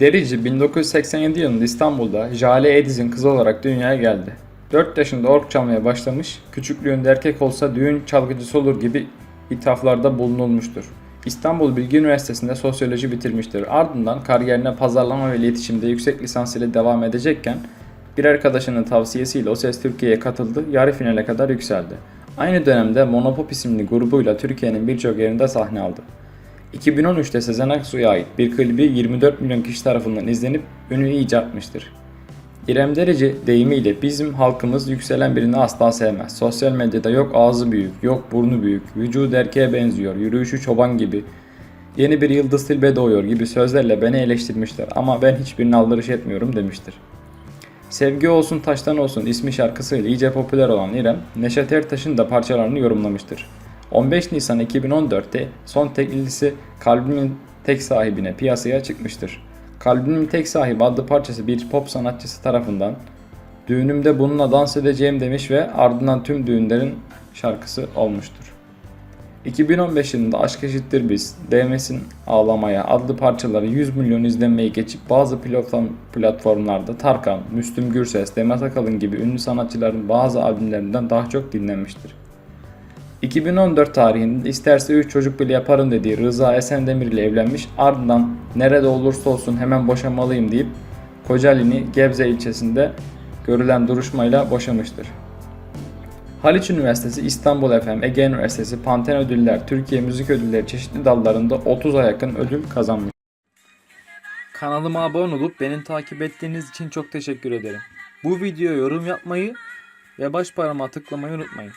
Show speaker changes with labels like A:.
A: Derici 1987 yılında İstanbul'da Jale Ediz'in kızı olarak dünyaya geldi. 4 yaşında org çalmaya başlamış, küçüklüğünde erkek olsa düğün çalgıcısı olur gibi ithaflarda bulunulmuştur. İstanbul Bilgi Üniversitesi'nde sosyoloji bitirmiştir. Ardından kariyerine pazarlama ve iletişimde yüksek lisans ile devam edecekken bir arkadaşının tavsiyesiyle O Ses Türkiye'ye katıldı, yarı finale kadar yükseldi. Aynı dönemde Monopop isimli grubuyla Türkiye'nin birçok yerinde sahne aldı. 2013'te Sezen Aksu'ya ait bir klibi 24 milyon kişi tarafından izlenip ünü iyice artmıştır. İrem Derici deyimiyle bizim halkımız yükselen birini asla sevmez. Sosyal medyada yok ağzı büyük, yok burnu büyük, vücudu erkeğe benziyor, yürüyüşü çoban gibi, yeni bir yıldız tilbe doğuyor gibi sözlerle beni eleştirmişler ama ben hiçbirine aldırış etmiyorum demiştir. Sevgi olsun taştan olsun ismi şarkısıyla iyice popüler olan İrem, Neşet Ertaş'ın da parçalarını yorumlamıştır. 15 Nisan 2014'te son teklisi Kalbimin Tek Sahibine piyasaya çıkmıştır. Kalbimin Tek Sahibi adlı parçası bir pop sanatçısı tarafından düğünümde bununla dans edeceğim demiş ve ardından tüm düğünlerin şarkısı olmuştur. 2015 yılında Aşk Eşittir Biz, Değmesin Ağlamaya adlı parçaları 100 milyon izlenmeyi geçip bazı platform, platformlarda Tarkan, Müslüm Gürses, Demet Akalın gibi ünlü sanatçıların bazı albümlerinden daha çok dinlenmiştir. 2014 tarihinde isterse 3 çocuk bile yaparım dediği Rıza Esendemir ile evlenmiş ardından nerede olursa olsun hemen boşamalıyım deyip Kocaeli'ni Gebze ilçesinde görülen duruşmayla boşamıştır. Haliç Üniversitesi, İstanbul FM, Ege Üniversitesi, Panten Ödüller, Türkiye Müzik Ödülleri çeşitli dallarında 30'a yakın ödül kazanmış.
B: Kanalıma abone olup beni takip ettiğiniz için çok teşekkür ederim. Bu videoya yorum yapmayı ve baş parmağı tıklamayı unutmayın.